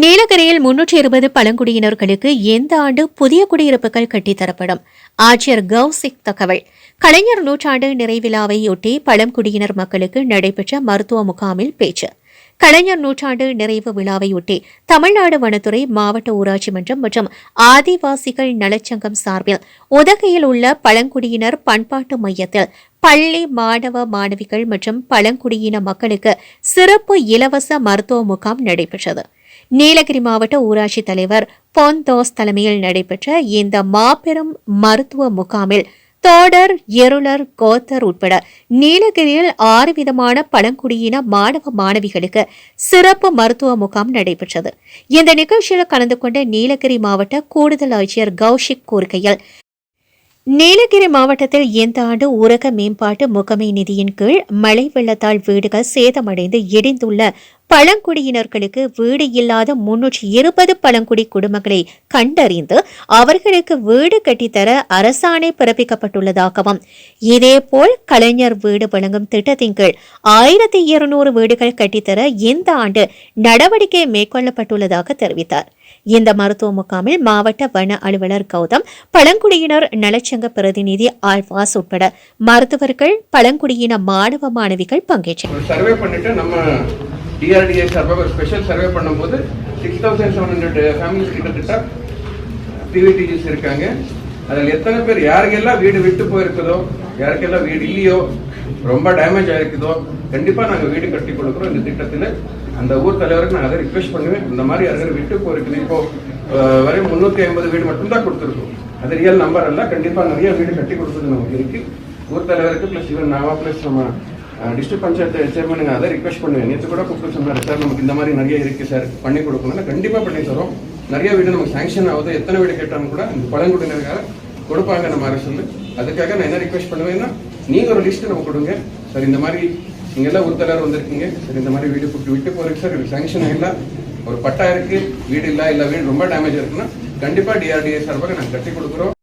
நீலகிரியில் முன்னூற்றி இருபது பழங்குடியினர்களுக்கு எந்த ஆண்டு புதிய குடியிருப்புகள் கட்டித்தரப்படும். ஆட்சியர் கௌசிக் தகவல். கலைஞர் நூற்றாண்டு நிறைவிழாவையொட்டி பழங்குடியினர் மக்களுக்கு நடைபெற்ற மருத்துவ முகாமில் பேச்சு. கலைஞர் நூற்றாண்டு நிறைவு விழாவையொட்டி தமிழ்நாடு வனத்துறை மாவட்ட ஊராட்சி மன்றம் மற்றும் ஆதிவாசிகள் நலச்சங்கம் சார்பில் உதகையில் உள்ள பழங்குடியினர் பண்பாட்டு மையத்தில் பள்ளி மாணவ மாணவிகள் மற்றும் பழங்குடியின மக்களுக்கு சிறப்பு இலவச மருத்துவ முகாம் நடைபெற்றது. நீலகிரி மாவட்ட ஊராட்சி தலைவர் பொன் தோஸ் தலைமையில் நடைபெற்ற இந்த மாபெரும் மருத்துவ முகாமில் தோடர் எருளர் கோத்தர் உட்பட நீலகிரியில் ஆறு விதமான பழங்குடியின மாணவ மாணவிகளுக்கு சிறப்பு மருத்துவ முகாம் நடைபெற்றது. இந்த நிகழ்ச்சியில் கலந்து கொண்ட நீலகிரி மாவட்ட கூடுதல் ஆட்சியர் கௌஷிக் கூறுகையில் நீலகிரி மாவட்டத்தில் இந்த ஆண்டு ஊரக மேம்பாட்டு முகமை நிதியின் கீழ் மழை வெள்ளத்தால் வீடுகள் சேதமடைந்து இடிந்துள்ள பழங்குடியினர்களுக்கு வீடு இல்லாத முன்னூற்றி இருபது பழங்குடி குடும்பங்களை கண்டறிந்து அவர்களுக்கு வீடு கட்டித்தர அரசாணை பிறப்பிக்கப்பட்டுள்ளதாகவும் இதேபோல் கலைஞர் வீடு வழங்கும் திட்டத்தின் கீழ் ஆயிரத்தி இருநூறு வீடுகள் கட்டித்தர இந்த ஆண்டு நடவடிக்கை மேற்கொள்ளப்பட்டுள்ளதாக தெரிவித்தார். இந்த மருத்துவ முகாமில் மாவட்ட வன அலுவலர் கௌதம் பழங்குடியினர் நலச்சங்க பிரதிநிதி ஆல்வாஸ் உட்பட மருத்துவர்கள் பழங்குடியின மாணவ மாணவிகள் பங்கேற்றனர். ஒரு சர்வே டிஆர்டிஏ சார்பாக ஒரு ஸ்பெஷல் சர்வே பண்ணும்போது six thousand seven hundred families கிட்டத்தட்ட uh, பிவிடிஜிஸ் இருக்காங்க. அதில் எத்தனை பேர் யாருக்கெல்லாம் வீடு விட்டு போயிருக்குதோ யாருக்கெல்லாம் வீடு இல்லையோ ரொம்ப டேமேஜ் ஆயிருக்குதோ கண்டிப்பாக நாங்கள் வீடு கட்டி கொடுக்குறோம். இந்த திட்டத்தில் அந்த ஊர் தலைவருக்கு நான் அதை ரிக்வெஸ்ட் பண்ணுவேன். இந்த மாதிரி யாரும் விட்டு போயிருக்குது இப்போ அஹ், வரையும் ஐம்பது வீடு மட்டும்தான் கொடுத்துருக்கோம். அது ரியல் நம்பர் அல்ல. கண்டிப்பாக நிறைய வீடு கட்டி கொடுத்தது நமக்கு இருக்கு. ஊர் தலைவருக்கு ப்ளஸ் இவன் நாவா ப்ளஸ் நம்ம டிஸ்ட்ரிக்ட் பஞ்சாயத்து சேர்மனுங்க அதை ரிக்வெஸ்ட் பண்ணுவேன். நேற்று கூட கூப்பிட்டு சொன்னார் சார் நமக்கு இந்த மாதிரி நிறைய இருக்குது சார். பண்ணி கொடுக்கணும். கண்டிப்பாக பண்ணி தரோம். நிறைய வீடு நமக்கு சாங்ஷன் ஆகுது. எத்தனை வீடு கேட்டாலும் கூட இந்த பழங்குடியினருக்காக கொடுப்பாங்க நம்ம அரசு அதுக்காக நான் என்ன ரிக்வெஸ்ட் பண்ணுவேன்னா நீங்கள் ஒரு லிஸ்ட்டு நம்ம கொடுங்க. சார் இந்த மாதிரி இங்கே எல்லாம் ஒரு தலைவர் வந்திருக்கீங்க. சார் இந்த மாதிரி வீடு கூப்பிட்டு விட்டு போறீங்க சார் சேங்ஷன் சாங்ஷன் ஒரு பட்டா இருக்குது வீடு இல்லை இல்லை வீடு ரொம்ப டேமேஜ் இருக்குன்னா கண்டிப்பாக டிஆர்டிஏ சார்பாக நாங்கள் கட்டி கொடுக்குறோம்.